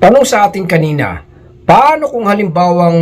Tanong sa atin kanina, paano kung halimbawang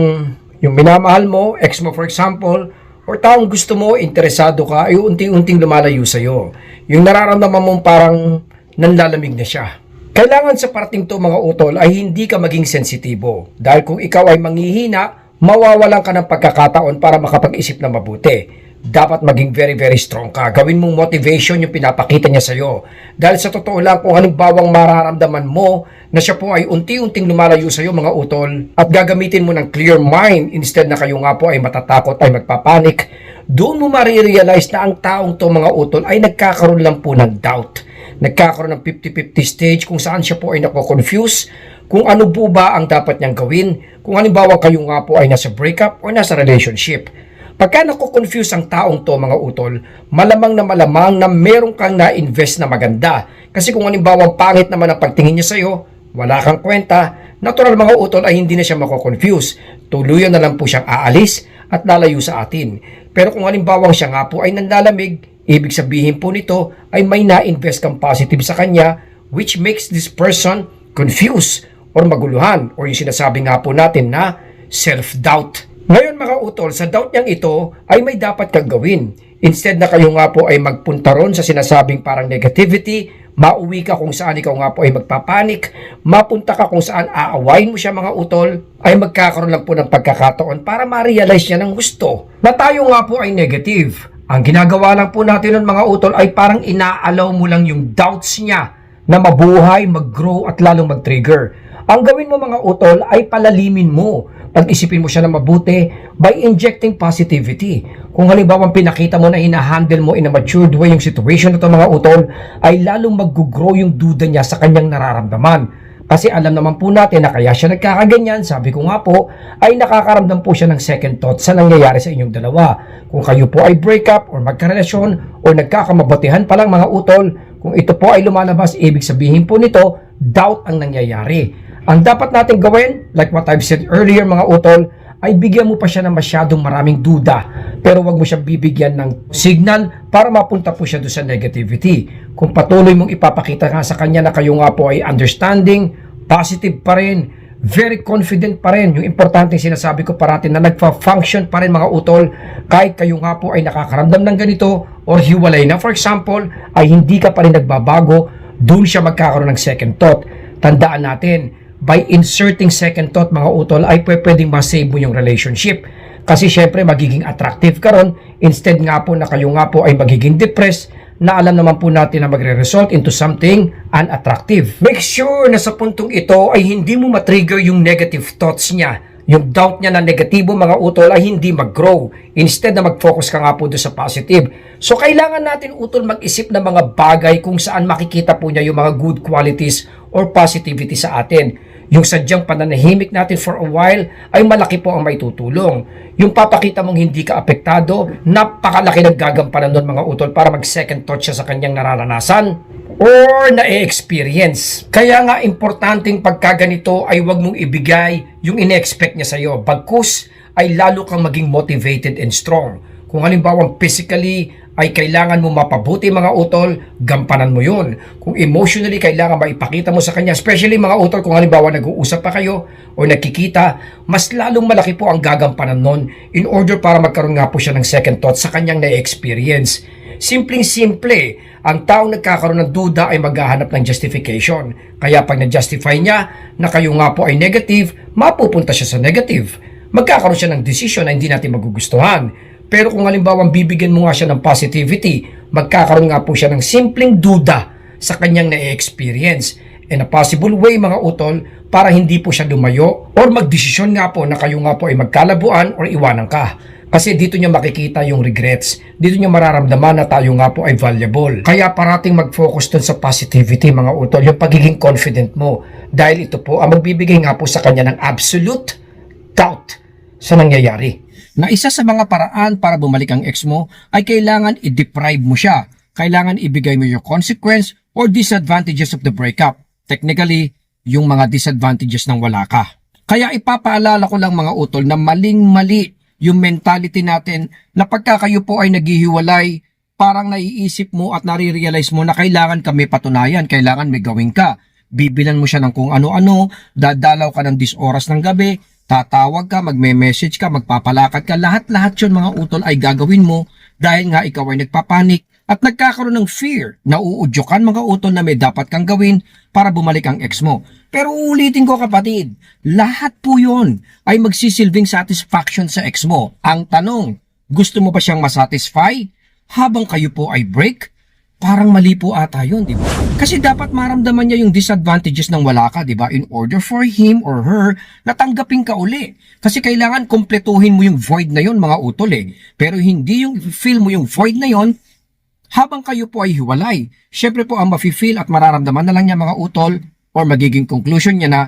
yung minamahal mo, ex mo for example, or taong gusto mo, interesado ka, ay unti-unting lumalayo sa'yo. Yung nararamdaman mong parang nanlalamig na siya. Kailangan sa parting to mga utol ay hindi ka maging sensitibo. Dahil kung ikaw ay manghihina, mawawalan ka ng pagkakataon para makapag-isip na mabuti dapat maging very very strong ka. Gawin mong motivation yung pinapakita niya sa'yo. Dahil sa totoo lang, kung halimbawang mararamdaman mo na siya po ay unti-unting lumalayo sa'yo mga utol at gagamitin mo ng clear mind instead na kayo nga po ay matatakot ay magpapanik, doon mo marirealize na ang taong to mga utol ay nagkakaroon lang po ng doubt. Nagkakaroon ng 50-50 stage kung saan siya po ay nako-confuse kung ano po ba ang dapat niyang gawin kung halimbawa kayo nga po ay nasa breakup o nasa relationship. Pagka nakukonfuse ang taong to mga utol, malamang na malamang na meron kang na-invest na maganda. Kasi kung halimbawa pangit naman ang pagtingin niya sa'yo, wala kang kwenta, natural mga utol ay hindi na siya makoconfuse. Tuluyan na lang po siyang aalis at lalayo sa atin. Pero kung halimbawa siya nga po ay nanlalamig, ibig sabihin po nito ay may na-invest kang positive sa kanya which makes this person confused or maguluhan or yung sinasabi nga po natin na self-doubt. Ngayon mga utol, sa doubt niyang ito ay may dapat kang gawin. Instead na kayo nga po ay magpunta ron sa sinasabing parang negativity, mauwi ka kung saan ikaw nga po ay magpapanik, mapunta ka kung saan aawain mo siya mga utol, ay magkakaroon lang po ng pagkakataon para ma-realize niya ng gusto na tayo nga po ay negative. Ang ginagawa lang po natin ng mga utol ay parang inaalaw mo lang yung doubts niya na mabuhay, mag-grow at lalong mag-trigger. Ang gawin mo mga utol ay palalimin mo. Pag-isipin mo siya na mabuti by injecting positivity. Kung halimbawa pinakita mo na hinahandle mo in a matured way yung situation na to mga utol, ay lalong mag-grow yung duda niya sa kanyang nararamdaman. Kasi alam naman po natin na kaya siya nagkakaganyan, sabi ko nga po, ay nakakaramdam po siya ng second thought sa nangyayari sa inyong dalawa. Kung kayo po ay break up or magkarelasyon or nagkakamabatihan pa lang mga utol, kung ito po ay lumalabas, ibig sabihin po nito, doubt ang nangyayari. Ang dapat natin gawin, like what I've said earlier mga utol, ay bigyan mo pa siya ng masyadong maraming duda. Pero wag mo siya bibigyan ng signal para mapunta po siya doon sa negativity. Kung patuloy mong ipapakita nga sa kanya na kayo nga po ay understanding, positive pa rin, very confident pa rin. Yung importante sinasabi ko parati na nagfa-function pa rin mga utol kahit kayo nga po ay nakakaramdam ng ganito or hiwalay na. For example, ay hindi ka pa rin nagbabago, doon siya magkakaroon ng second thought. Tandaan natin, by inserting second thought mga utol ay pwedeng masave mo yung relationship. Kasi syempre magiging attractive ka ron instead nga po na kayo nga po ay magiging depressed na alam naman po natin na magre-result into something unattractive. Make sure na sa puntong ito ay hindi mo matrigger yung negative thoughts niya. Yung doubt niya na negatibo mga utol ay hindi mag-grow. Instead na mag-focus ka nga po doon sa positive. So kailangan natin utol mag-isip ng mga bagay kung saan makikita po niya yung mga good qualities or positivity sa atin. Yung sadyang pananahimik natin for a while ay malaki po ang may tutulong. Yung papakita mong hindi ka apektado, napakalaki ng gagampanan doon mga utol para mag second thought siya sa kanyang nararanasan or na-experience. Kaya nga importanteng pagkaganito ay wag mong ibigay yung ine-expect niya sa'yo. Bagkus ay lalo kang maging motivated and strong. Kung halimbawa physically ay kailangan mo mapabuti mga utol, gampanan mo yun. Kung emotionally kailangan maipakita mo sa kanya, especially mga utol kung halimbawa nag-uusap pa kayo o nagkikita, mas lalong malaki po ang gagampanan nun in order para magkaroon nga po siya ng second thought sa kanyang na-experience. Simpleng-simple, ang taong nagkakaroon ng duda ay maghahanap ng justification. Kaya pag na-justify niya na kayo nga po ay negative, mapupunta siya sa negative. Magkakaroon siya ng decision na hindi natin magugustuhan. Pero kung halimbawa bibigyan mo nga siya ng positivity, magkakaroon nga po siya ng simpleng duda sa kanyang na-experience. In a possible way mga utol, para hindi po siya lumayo or magdesisyon nga po na kayo nga po ay magkalabuan or iwanan ka. Kasi dito niya makikita yung regrets. Dito niya mararamdaman na tayo nga po ay valuable. Kaya parating mag-focus dun sa positivity mga utol, yung pagiging confident mo. Dahil ito po ang magbibigay nga po sa kanya ng absolute doubt sa nangyayari na isa sa mga paraan para bumalik ang ex mo ay kailangan i-deprive mo siya. Kailangan ibigay mo yung consequence or disadvantages of the breakup. Technically, yung mga disadvantages ng wala ka. Kaya ipapaalala ko lang mga utol na maling-mali yung mentality natin na pagka kayo po ay naghihiwalay, parang naiisip mo at nare-realize mo na kailangan kami patunayan, kailangan may gawin ka. bibilan mo siya ng kung ano-ano, dadalaw ka ng dis oras ng gabi, tatawag ka, magme-message ka, magpapalakad ka, lahat-lahat yun mga utol ay gagawin mo dahil nga ikaw ay nagpapanik at nagkakaroon ng fear na uudyokan mga utol na may dapat kang gawin para bumalik ang ex mo. Pero uulitin ko kapatid, lahat po yun ay magsisilbing satisfaction sa ex mo. Ang tanong, gusto mo ba siyang masatisfy habang kayo po ay break? Parang mali po ata yun, di ba? Kasi dapat maramdaman niya yung disadvantages ng wala ka, di ba? In order for him or her na tanggapin ka uli. Kasi kailangan kompletuhin mo yung void na yun, mga utol eh. Pero hindi yung feel mo yung void na yun habang kayo po ay hiwalay. Siyempre po ang mafe-feel at mararamdaman na lang niya mga utol or magiging conclusion niya na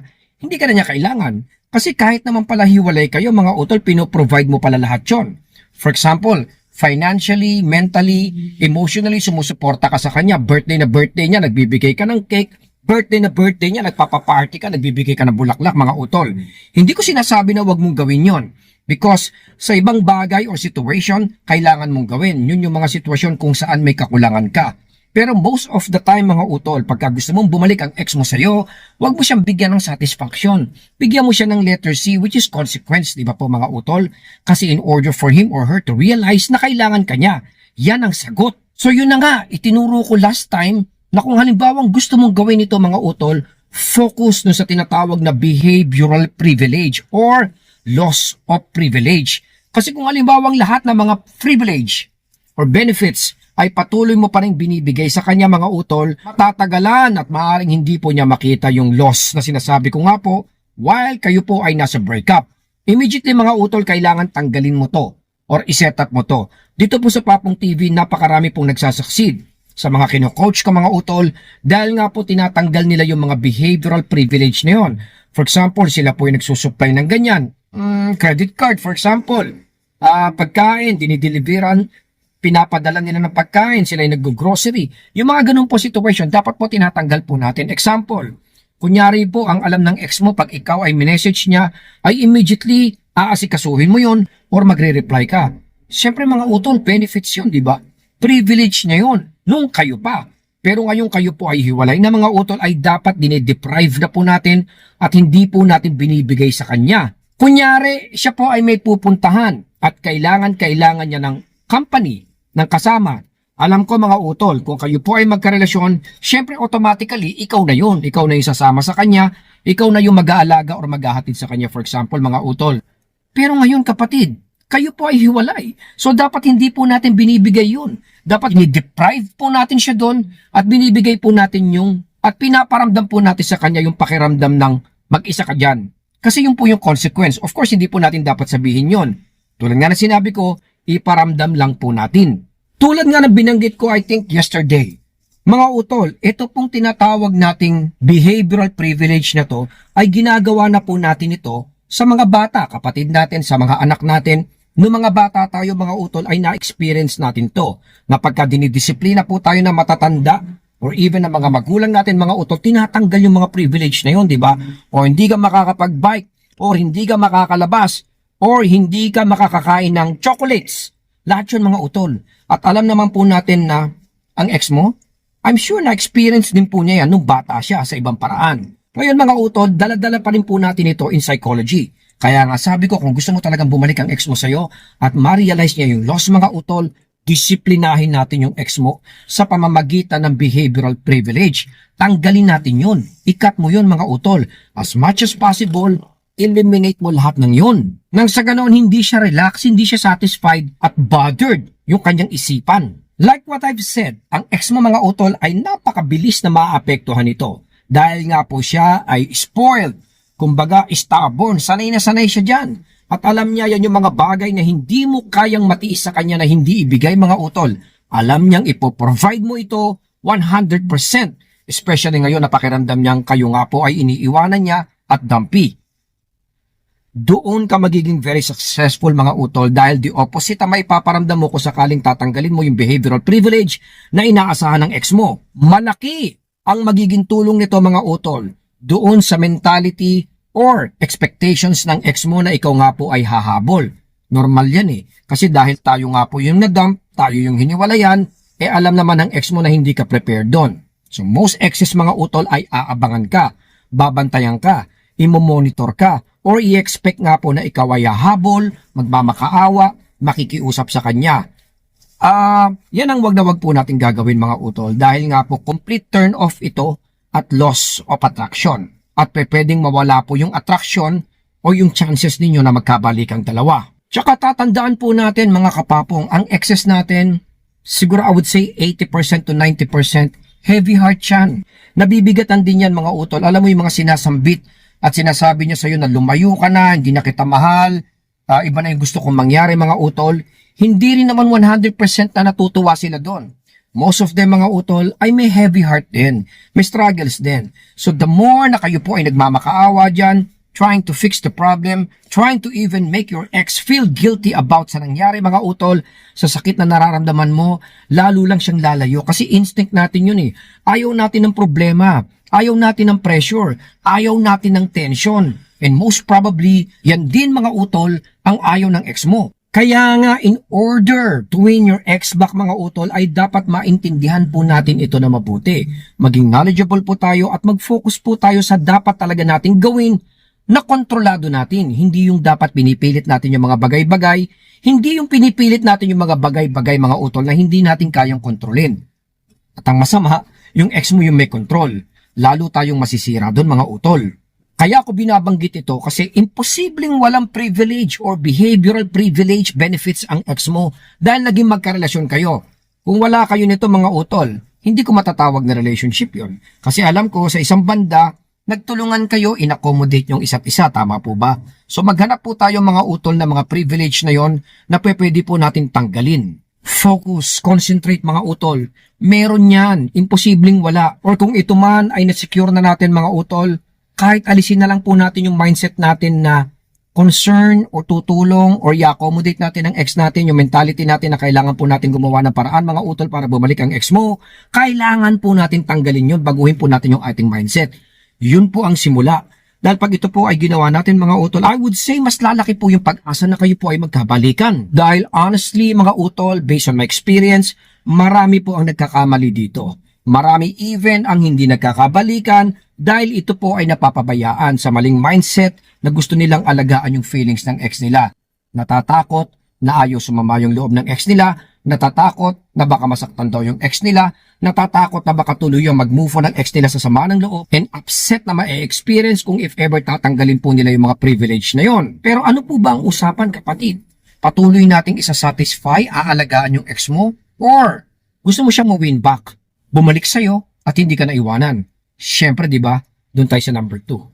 hindi ka na niya kailangan. Kasi kahit naman pala hiwalay kayo mga utol, pinoprovide mo pala lahat yon. For example, financially, mentally, emotionally, sumusuporta ka sa kanya. Birthday na birthday niya, nagbibigay ka ng cake. Birthday na birthday niya, nagpapaparty ka, nagbibigay ka ng bulaklak, mga utol. Hindi ko sinasabi na wag mong gawin yon. Because sa ibang bagay or situation, kailangan mong gawin. Yun yung mga sitwasyon kung saan may kakulangan ka. Pero most of the time mga utol, pagka gusto mong bumalik ang ex mo sa'yo, huwag mo siyang bigyan ng satisfaction. Bigyan mo siya ng letter C which is consequence, di ba po mga utol? Kasi in order for him or her to realize na kailangan ka niya, yan ang sagot. So yun na nga, itinuro ko last time na kung halimbawa gusto mong gawin ito mga utol, focus no sa tinatawag na behavioral privilege or loss of privilege. Kasi kung halimbawa lahat ng mga privilege or benefits ay patuloy mo pa rin binibigay sa kanya mga utol, matatagalan at maaaring hindi po niya makita yung loss na sinasabi ko nga po while kayo po ay nasa breakup. Immediately mga utol, kailangan tanggalin mo to or iset up mo to. Dito po sa Papong TV, napakarami pong nagsasucceed sa mga kino-coach ka mga utol dahil nga po tinatanggal nila yung mga behavioral privilege na yun. For example, sila po yung nagsusupply ng ganyan. Mm, credit card, for example. Ah, pagkain, dinideliveran, pinapadala nila ng pagkain, sila yung nag-grocery. Yung mga ganun po situation, dapat po tinatanggal po natin. Example, kunyari po, ang alam ng ex mo, pag ikaw ay minessage niya, ay immediately aasikasuhin mo yon or magre-reply ka. Siyempre mga utol, benefits yun, di ba? Privilege niya yun, nung kayo pa. Pero ngayon kayo po ay hiwalay na mga utol ay dapat dinedeprive na po natin at hindi po natin binibigay sa kanya. Kunyari, siya po ay may pupuntahan at kailangan-kailangan niya ng company, ng kasama. Alam ko mga utol, kung kayo po ay magkarelasyon, syempre automatically, ikaw na yun. Ikaw na yung sasama sa kanya, ikaw na yung mag-aalaga or maghahatid sa kanya, for example, mga utol. Pero ngayon kapatid, kayo po ay hiwalay. So dapat hindi po natin binibigay yun. Dapat ni-deprive po natin siya doon at binibigay po natin yung at pinaparamdam po natin sa kanya yung pakiramdam ng mag-isa ka dyan. Kasi yun po yung consequence. Of course, hindi po natin dapat sabihin yon. Tulad nga na sinabi ko, iparamdam lang po natin. Tulad nga ng binanggit ko, I think, yesterday. Mga utol, ito pong tinatawag nating behavioral privilege na to ay ginagawa na po natin ito sa mga bata, kapatid natin, sa mga anak natin. Noong mga bata tayo, mga utol, ay na-experience natin to. Na pagka dinidisiplina po tayo na matatanda, or even na mga magulang natin, mga utol, tinatanggal yung mga privilege na yun, di ba? O hindi ka makakapag-bike, or hindi ka makakalabas, or hindi ka makakakain ng chocolates. Lahat yun mga utol. At alam naman po natin na ang ex mo, I'm sure na-experience din po niya yan nung bata siya sa ibang paraan. Ngayon mga utol, daladala pa rin po natin ito in psychology. Kaya nga sabi ko kung gusto mo talagang bumalik ang ex mo sa'yo at ma-realize niya yung loss mga utol, disiplinahin natin yung ex mo sa pamamagitan ng behavioral privilege. Tanggalin natin yun. Ikat mo yun mga utol. As much as possible, eliminate mo lahat ng yun. Nang sa ganoon hindi siya relax, hindi siya satisfied at bothered yung kanyang isipan. Like what I've said, ang ex mo mga utol ay napakabilis na maapektuhan ito. Dahil nga po siya ay spoiled. Kumbaga, stubborn. Sanay na sanay siya dyan. At alam niya yan yung mga bagay na hindi mo kayang matiis sa kanya na hindi ibigay mga utol. Alam niyang ipoprovide mo ito 100%. Especially ngayon na pakiramdam niyang kayo nga po ay iniiwanan niya at dampi doon ka magiging very successful mga utol dahil the opposite ang maipaparamdam mo kung sakaling tatanggalin mo yung behavioral privilege na inaasahan ng ex mo. Malaki ang magiging tulong nito mga utol doon sa mentality or expectations ng ex mo na ikaw nga po ay hahabol. Normal yan eh. Kasi dahil tayo nga po yung nadump, tayo yung hiniwalayan, eh alam naman ng ex mo na hindi ka prepared doon. So most exes mga utol ay aabangan ka, babantayan ka, imomonitor ka, or i-expect nga po na ikaw ay hahabol, magmamakaawa, makikiusap sa kanya. Ah, yan ang wag na wag po natin gagawin mga utol dahil nga po complete turn off ito at loss of attraction. At pwedeng mawala po yung attraction o yung chances ninyo na magkabalikan dalawa. Tsaka tatandaan po natin mga kapapong, ang excess natin, siguro I would say 80% to 90% heavy heart yan. Nabibigatan din yan mga utol. Alam mo yung mga sinasambit at sinasabi niya sa'yo na lumayo ka na, hindi na kita mahal, ah, iba na yung gusto kong mangyari mga utol. Hindi rin naman 100% na natutuwa sila doon. Most of them mga utol ay may heavy heart din. May struggles din. So the more na kayo po ay nagmamakaawa dyan, trying to fix the problem, trying to even make your ex feel guilty about sa nangyari mga utol, sa sakit na nararamdaman mo, lalo lang siyang lalayo. Kasi instinct natin yun eh. Ayaw natin ng problema. Ayaw natin ng pressure. Ayaw natin ng tension. And most probably, yan din mga utol ang ayaw ng ex mo. Kaya nga, in order to win your ex back mga utol, ay dapat maintindihan po natin ito na mabuti. Maging knowledgeable po tayo at mag-focus po tayo sa dapat talaga nating gawin na kontrolado natin. Hindi yung dapat pinipilit natin yung mga bagay-bagay, hindi yung pinipilit natin yung mga bagay-bagay mga utol na hindi natin kayang kontrolin. At ang masama, yung ex mo yung may control. Lalo tayong masisira doon mga utol. Kaya ako binabanggit ito kasi imposibleng walang privilege or behavioral privilege benefits ang ex mo dahil naging magkarelasyon kayo. Kung wala kayo nito mga utol, hindi ko matatawag na relationship yon. Kasi alam ko sa isang banda, nagtulungan kayo, in-accommodate yung isa't isa, tama po ba? So maghanap po tayo mga utol na mga privilege na yon na pwede po natin tanggalin. Focus, concentrate mga utol. Meron yan, imposibleng wala. Or kung ito man ay na-secure na natin mga utol, kahit alisin na lang po natin yung mindset natin na concern or tutulong or i-accommodate natin ang ex natin, yung mentality natin na kailangan po natin gumawa ng paraan mga utol para bumalik ang ex mo, kailangan po natin tanggalin yun, baguhin po natin yung ating mindset. Yun po ang simula. Dahil pag ito po ay ginawa natin mga utol, I would say mas lalaki po yung pag-asa na kayo po ay magkabalikan. Dahil honestly mga utol, based on my experience, marami po ang nagkakamali dito. Marami even ang hindi nagkakabalikan dahil ito po ay napapabayaan sa maling mindset na gusto nilang alagaan yung feelings ng ex nila. Natatakot na ayaw sumama yung loob ng ex nila, natatakot na baka masaktan daw yung ex nila, natatakot na baka tuloy yung mag-move on ng ex nila sa sama ng loob, and upset na ma-experience kung if ever tatanggalin po nila yung mga privilege na yon. Pero ano po ba ang usapan kapatid? Patuloy nating isa-satisfy, aalagaan yung ex mo? Or gusto mo siyang ma-win back? Bumalik sa'yo at hindi ka naiwanan. Siyempre, di ba? Doon tayo sa number 2.